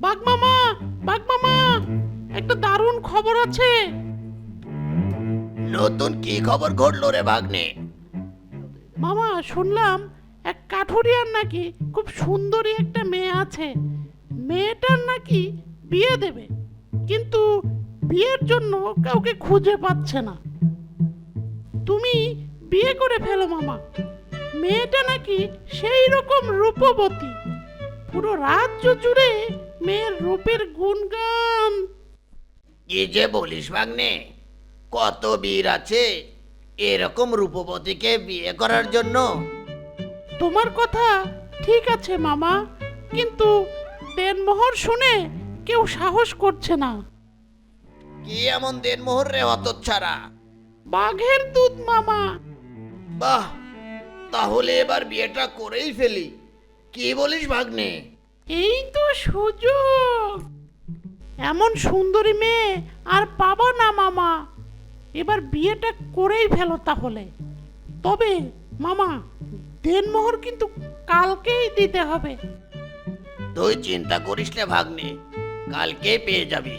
বাঘ মামা বাঘ মামা একটা দারুণ খবর আছে। নতুন কি খবর ঘটলো রে ভাগ্নে? মামা শুনলাম এক কাঠুরিয়ার নাকি খুব সুন্দরী একটা মেয়ে আছে। মেয়েটার নাকি বিয়ে দেবে কিন্তু বিয়ের জন্য কাউকে খুঁজে পাচ্ছে না। তুমি বিয়ে করে ফেলো মামা। মেয়েটা নাকি সেই রকম রূপবতী। পুরো রাজ্য জুড়ে মেয়ের রূপের গুণগান। কি যে বলিস ভাগ্নে কত বীর আছে এরকম রূপবতীকে বিয়ে করার জন্য? তোমার কথা ঠিক আছে মামা কিন্তু দেনমোহর শুনে কেউ সাহস করছে না। কি এমন দেনমোহর রে হতচ্ছাড়া? বাঘের দুধ মামা। বাহ তাহলে এবার বিয়েটা করেই ফেলি। কি বলিস ভাগ্নে? এই তো সুযোগ। এমন সুন্দরী মেয়ে আর পাবো না মামা। এবার বিয়েটা করেই ফেলো তাহলে। তবে মামা দেনমোহর কিন্তু কালকেই দিতে হবে। তুই চিন্তা করিস না ভাগ্নে কালকে পেয়ে যাবি।